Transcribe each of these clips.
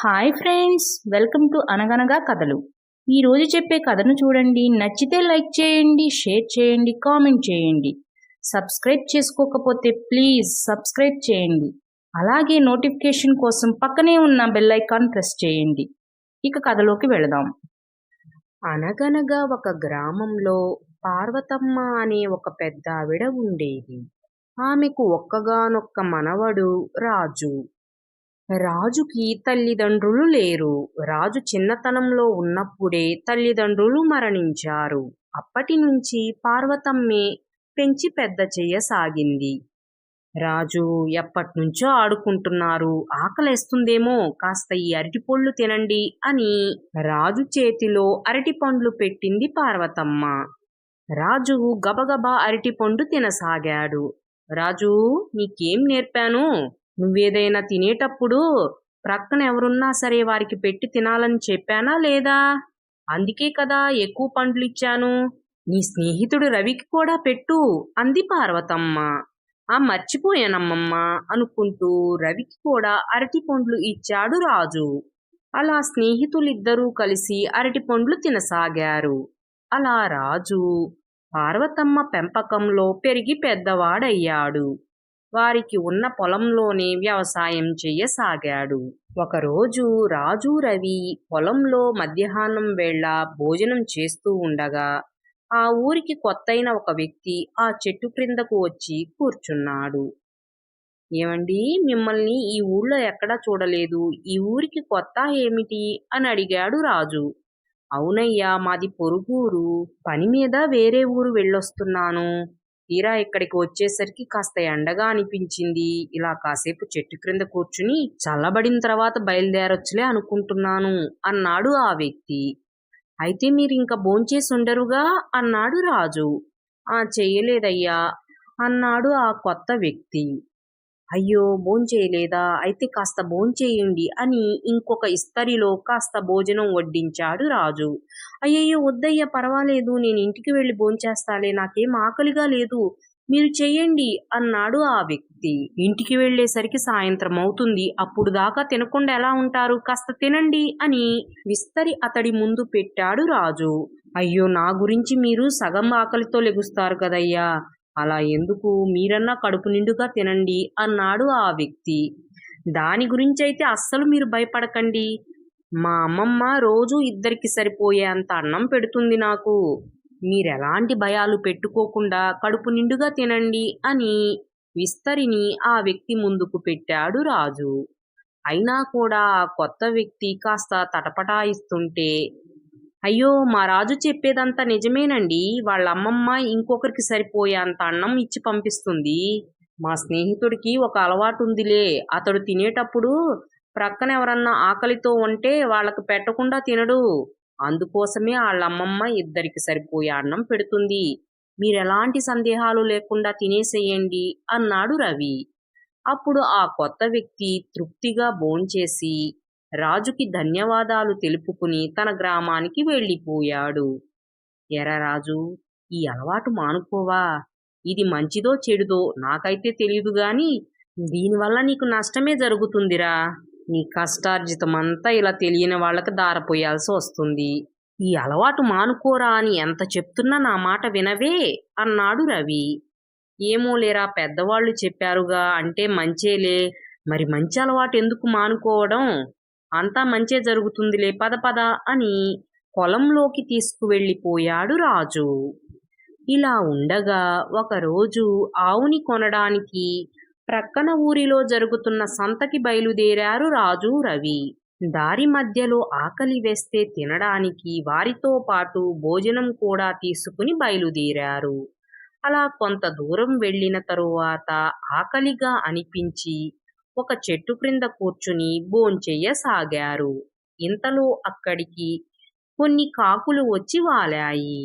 Hi friends welcome to అనగనగా కథలు ఈరోజు చెప్పే కథను చూడండి. నచ్చితే లైక్ చేయండి షేర్ చేయండి కామెంట్ చేయండి. సబ్స్క్రైబ్ చేసుకోకపోతే ప్లీజ్ సబ్స్క్రైబ్ చేయండి. అలాగే నోటిఫికేషన్ కోసం పక్కనే ఉన్న బెల్ ఐకాన్ ప్రెస్ చేయండి. ఇక కథలోకి వెళదాం. అనగనగా ఒక గ్రామంలో పార్వతమ్మ అనే ఒక పెద్ద ఆవిడ ఉండేది. ఆమెకు ఒక్కగానొక్క మనవడు రాజు. రాజుకి తల్లిదండ్రులు లేరు. రాజు చిన్నతనంలో ఉన్నప్పుడే తల్లిదండ్రులు మరణించారు. అప్పటి నుంచి పార్వతమ్మే పెంచి పెద్ద చెయ్యసాగింది రాజు ఎప్పటినుంచో ఆడుకుంటున్నారు. ఆకలేస్తుందేమో కాస్త ఈ అరటిపళ్ళు తినండి అని రాజు చేతిలో అరటిపండ్లు పెట్టింది పార్వతమ్మ. రాజు గబగబా అరటిపండు తినసాగాడు. రాజు నీకేం నేర్పాను? నువ్వేదైనా తినేటప్పుడు ప్రక్కన ఎవరున్నా సరే వారికి పెట్టి తినాలని చెప్పానా లేదా? అందుకే కదా ఎక్కువ పండ్లు ఇచ్చాను. నీ స్నేహితుడు రవికి కూడా పెట్టు అంది పార్వతమ్మ. ఆ మర్చిపోయానమ్మమ్మ అనుకుంటూ రవికి కూడా అరటి పండ్లు ఇచ్చాడు రాజు. అలా స్నేహితులిద్దరూ కలిసి అరటి పండ్లు తినసాగారు. అలా రాజు పార్వతమ్మ పెంపకంలో పెరిగి పెద్దవాడయ్యాడు. వారికి ఉన్న పొలంలోనే వ్యవసాయం చేయసాగాడు. ఒకరోజు రాజు రవి పొలంలో మధ్యాహ్నం వేళ భోజనం చేస్తూ ఉండగా ఆ ఊరికి కొత్తైన ఒక వ్యక్తి ఆ చెట్టు క్రిందకు వచ్చి కూర్చున్నాడు. ఏమండి మిమ్మల్ని ఈ ఊళ్ళో ఎక్కడా చూడలేదు? ఈ ఊరికి కొత్త ఏమిటి? అని అడిగాడు రాజు. అవునయ్యా మాది పొరుగురు. పని మీద వేరే ఊరు వెళ్ళొస్తున్నాను. తీరా ఇక్కడికి వచ్చేసరికి కాస్త ఎండగా అనిపించింది. ఇలా కాసేపు చెట్టు క్రింద కూర్చుని చల్లబడిన తర్వాత బయలుదేరొచ్చులే అనుకుంటున్నాను అన్నాడు ఆ వ్యక్తి. అయితే మీరు ఇంకా భోంచేసి ఉండరుగా అన్నాడు రాజు. ఆ చెయ్యలేదయ్యా అన్నాడు ఆ కొత్త వ్యక్తి. అయ్యో భోంచేయలేదా? అయితే కాస్త భోంచేయండి అని ఇంకొక ఇస్తరిలో కాస్త భోజనం వడ్డించాడు రాజు. అయ్యయ్యో వద్దయ్య పర్వాలేదు నేను ఇంటికి వెళ్ళి భోంచేస్తాలే నాకేం ఆకలిగా లేదు మీరు చెయ్యండి అన్నాడు ఆ వ్యక్తి. ఇంటికి వెళ్ళేసరికి సాయంత్రం అవుతుంది అప్పుడు దాకా తినకుండా ఎలా ఉంటారు కాస్త తినండి అని విస్తరి అతడి ముందు పెట్టాడు రాజు. అయ్యో నా గురించి మీరు సగం ఆకలితో లెగుస్తారు కదయ్యా అలా ఎందుకు? మీరన్నా కడుపు నిండుగా తినండి అన్నాడు ఆ వ్యక్తి. దాని గురించి అయితే అస్సలు మీరు భయపడకండి. మా అమ్మమ్మ రోజు ఇద్దరికి సరిపోయే అంత అన్నం పెడుతుంది నాకు. మీరెలాంటి భయాలు పెట్టుకోకుండా కడుపు నిండుగా తినండి అని విస్తరిని ఆ వ్యక్తి ముందుకు పెట్టాడు రాజు. అయినా కూడా ఆ కొత్త వ్యక్తి కాస్త తటపటాయిస్తుంటే అయ్యో మా రాజు చెప్పేదంతా నిజమేనండి. వాళ్ళ అమ్మమ్మ ఇంకొకరికి సరిపోయేంత అన్నం ఇచ్చి పంపిస్తుంది. మా స్నేహితుడికి ఒక అలవాటు ఉందిలే అతడు తినేటప్పుడు ప్రక్కన ఎవరన్నా ఆకలితో ఉంటే వాళ్ళకి పెట్టకుండా తినడు. అందుకోసమే వాళ్ళ అమ్మమ్మ ఇద్దరికి సరిపోయే అన్నం పెడుతుంది. మీరెలాంటి సందేహాలు లేకుండా తినేసేయండి అన్నాడు రవి. అప్పుడు ఆ కొత్త వ్యక్తి తృప్తిగా భోంచేసి రాజుకి ధన్యవాదాలు తెలుపుకుని తన గ్రామానికి వెళ్ళిపోయాడు. ఎర్రరాజు రాజు ఈ అలవాటు మానుకోవా? ఇది మంచిదో చెడుదో నాకైతే తెలియదు గాని దీనివల్ల నీకు నష్టమే జరుగుతుందిరా. నీ కష్టార్జితమంతా ఇలా తెలియని వాళ్ళకి దారపోయాల్సి వస్తుంది. ఈ అలవాటు మానుకోరా అని ఎంత చెప్తున్నా నా మాట వినవే అన్నాడు రవి. ఏమో లేరా పెద్దవాళ్ళు చెప్పారుగా అంటే మంచేలే. మరి మంచి అలవాటు ఎందుకు మానుకోవడం? అంతా మంచే జరుగుతుందిలే పద పద అని పొలంలోకి తీసుకువెళ్ళిపోయాడు రాజు. ఇలా ఉండగా ఒకరోజు ఆవుని కొనడానికి ప్రక్కన ఊరిలో జరుగుతున్న సంతకి బయలుదేరారు రాజు రవి. దారి మధ్యలో ఆకలి వేస్తే తినడానికి వారితో పాటు భోజనం కూడా తీసుకుని బయలుదేరారు. అలా కొంత దూరం వెళ్ళిన తరువాత ఆకలిగా అనిపించి ఒక చెట్టు క్రింద కూర్చుని భోంచెయ్యసాగారు ఇంతలో అక్కడికి కొన్ని కాకులు వచ్చి వాలాయి.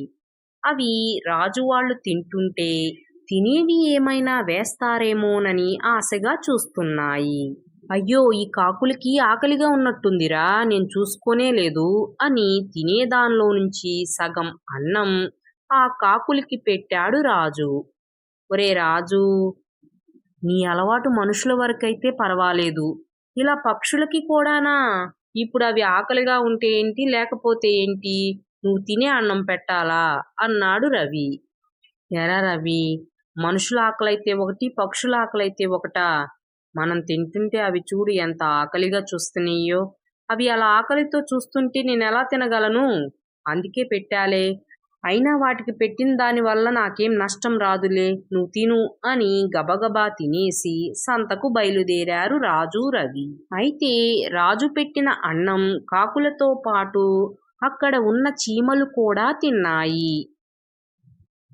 అవి రాజువాళ్ళు తింటుంటే తినేవి ఏమైనా వేస్తారేమోనని ఆశగా చూస్తున్నాయి. అయ్యో ఈ కాకులకి ఆకలిగా ఉన్నట్టుందిరా నేను చూసుకోనే లేదు అని తినేదానిలో నుంచి సగం అన్నం ఆ కాకులకి పెట్టాడు రాజు. ఒరే రాజు నీ అలవాటు మనుషుల వరకైతే పర్వాలేదు. ఇలా పక్షులకి కూడానా? ఇప్పుడు అవి ఆకలిగా ఉంటే ఏంటి? లేకపోతే ఏంటి? నువ్వు తినే అన్నం పెట్టాలా? అన్నాడు రవి. ఎరా రవి మనుషుల ఆకలైతే ఒకటి పక్షుల ఆకలైతే ఒకటా? మనం తింటుంటే అవి చూడు ఎంత ఆకలిగా చూస్తున్నాయో. అవి అలా ఆకలితో చూస్తుంటే నేను ఎలా తినగలను? అందుకే పెట్టాలే. అయినా వాటికి పెట్టిన దానివల్ల నాకేం నష్టం రాదులే. నువ్వు తిను అని గబగబా తినేసి సంతకు బయలుదేరారు రాజు రవి. అయితే రాజు పెట్టిన అన్నం కాకులతో పాటు అక్కడ ఉన్న చీమలు కూడా తిన్నాయి.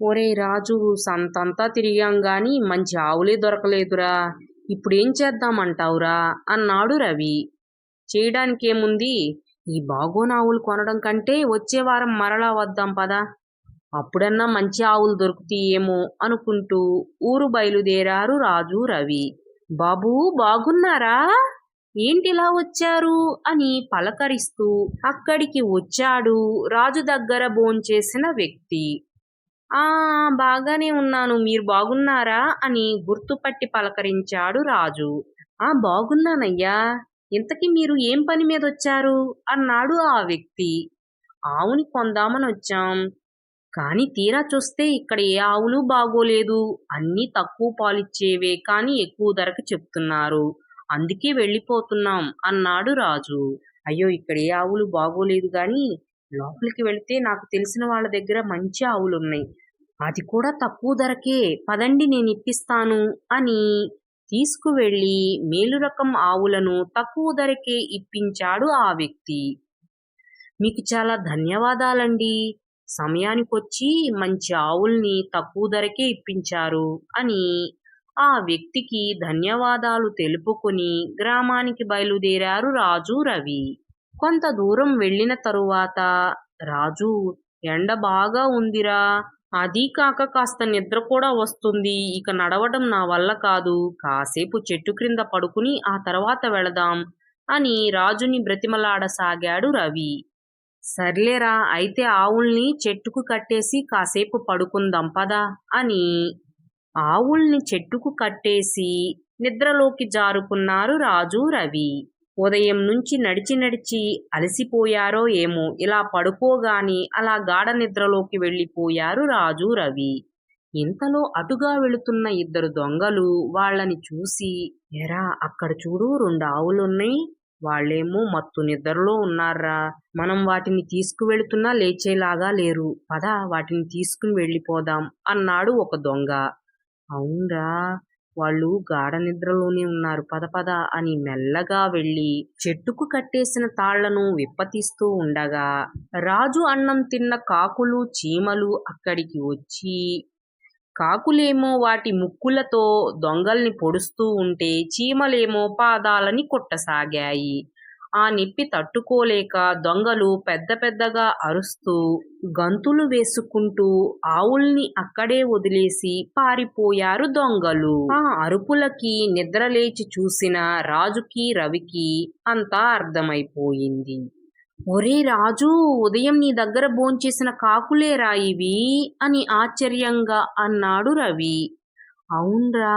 ఒరే రాజు సంతంతా తిరిగాం గాని మంచి ఆవులే దొరకలేదురా. ఇప్పుడేం చేద్దామంటావురా? అన్నాడు రవి. చేయడానికేముంది? ఈ బాగోనావులు కొనడం కంటే వచ్చే వారం మరలా వద్దాం పదా. అప్పుడన్నా మంచి ఆవులు దొరుకుతాయేమో అనుకుంటూ ఊరు బయలుదేరారు రాజు రవి. బాబూ బాగున్నారా? ఏంటిలా వచ్చారు? అని పలకరిస్తూ అక్కడికి వచ్చాడు రాజు దగ్గర భోంచేసిన వ్యక్తి. ఆ బాగానే ఉన్నాను. మీరు బాగున్నారా? అని గుర్తుపట్టి పలకరించాడు రాజు. ఆ బాగున్నానయ్యా. ఇంతకీ మీరు ఏం పని మీద వచ్చారు అన్నాడు ఆ వ్యక్తి. ఆవుని కొందామని వచ్చాం కానీ తీరా చూస్తే ఇక్కడ ఏ ఆవులు బాగోలేదు. అన్నీ తక్కువ పాలిచ్చేవే కానీ ఎక్కువ ధరకు చెప్తున్నారు. అందుకే వెళ్ళిపోతున్నాం అన్నాడు రాజు. అయ్యో ఇక్కడ ఏ ఆవులు బాగోలేదు గాని లోపలికి వెళితే నాకు తెలిసిన వాళ్ళ దగ్గర మంచి ఆవులు ఉన్నాయి అది కూడా తక్కువ ధరకే. పదండి నేను ఇప్పిస్తాను అని తీసుకువెళ్ళి మేలు రకం ఆవులను తక్కువ ధరకే ఇప్పించాడు ఆ వ్యక్తి. మీకు చాలా ధన్యవాదాలండి. సమయానికొచ్చి మంచి ఆవుల్ని తక్కువ ధరకే ఇప్పించారు అని ఆ వ్యక్తికి ధన్యవాదాలు తెలుపుకొని గ్రామానికి బయలుదేరారు రాజు రవి. కొంత దూరం వెళ్ళిన తరువాత రాజు ఎండ బాగా ఉందిరా. అది కాక కాస్త నిద్ర కూడా వస్తుంది. ఇక నడవడం నా వల్ల కాదు. కాసేపు చెట్టు క్రింద పడుకుని ఆ తర్వాత వెళదాం అని రాజుని బ్రతిమలాడసాగాడు రవి. సర్లేరా అయితే ఆవుల్ని చెట్టుకు కట్టేసి కాసేపు పడుకుందాం పదా అని ఆవుల్ని చెట్టుకు కట్టేసి నిద్రలోకి జారుకున్నారు రాజు రవి. ఉదయం నుంచి నడిచి నడిచి అలసిపోయారో ఏమో ఇలా పడుకోగాని అలా గాఢ నిద్రలోకి వెళ్ళిపోయారు రాజు రవి. ఇంతలో అటుగా వెళుతున్న ఇద్దరు దొంగలు వాళ్ళని చూసి ఎరా అక్కడ చూడు రెండు ఆవులున్నాయి. వాళ్ళేమో మత్తు నిద్రలో ఉన్నారా? మనం వాటిని తీసుకువెళుతున్నా లేచేలాగా లేరు. పద వాటిని తీసుకుని వెళ్ళిపోదాం అన్నాడు ఒక దొంగ. అవునరా వాళ్ళు గాఢ నిద్రలోనే ఉన్నారు. పద పద అని మెల్లగా వెళ్ళి చెట్టుకు కట్టేసిన తాళ్ళను విప్పతీస్తూ ఉండగా రాజు అన్నం తిన్న కాకులు చీమలు అక్కడికి వచ్చి కాకులేమో వాటి ముక్కులతో దొంగల్ని పొడుస్తూ ఉంటే చీమలేమో పాదాలని కొట్టసాగాయి. ఆ నిప్పి తట్టుకోలేక దొంగలు పెద్ద పెద్దగా అరుస్తూ గంతులు వేసుకుంటూ ఆవుల్ని అక్కడే వదిలేసి పారిపోయారు దొంగలు. ఆ అరుపులకి నిద్రలేచి చూసిన రాజుకి రవికి అంతా అర్థమైపోయింది. ఒరే రాజు ఉదయం నీ దగ్గర భోంచేసిన కాకులేరా ఇవి అని ఆశ్చర్యంగా అన్నాడు రవి. అవునరా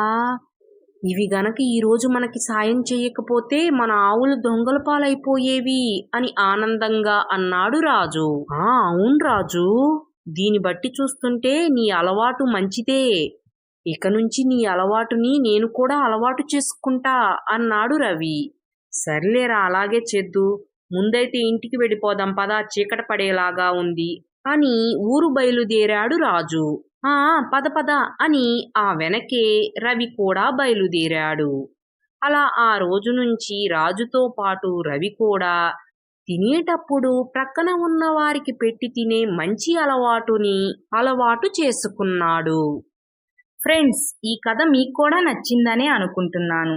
ఇవి గనక ఈరోజు మనకి సాయం చేయకపోతే మన ఆవులు దొంగల పాలైపోయేవి అని ఆనందంగా అన్నాడు రాజు. ఆ అవును రాజు దీని బట్టి చూస్తుంటే నీ అలవాటు మంచిదే. ఇక నుంచి నీ అలవాటుని నేను కూడా అలవాటు చేసుకుంటా అన్నాడు రవి. సర్లేరా అలాగే చేద్దు. ముందైతే ఇంటికి వెళ్ళిపోదాం పదా చీకట పడేలాగా ఉంది అని ఊరు బయలుదేరాడు రాజు. ఆ పద పద అని ఆ వెనకే రవి కూడా బయలుదేరాడు. అలా ఆ రోజు నుంచి రాజుతో పాటు రవి కూడా తినేటప్పుడు ప్రక్కన ఉన్న వారికి పెట్టి తినే మంచి అలవాటుని అలవాటు చేసుకున్నాడు. ఫ్రెండ్స్ ఈ కథ మీకు కూడా నచ్చిందనే అనుకుంటున్నాను.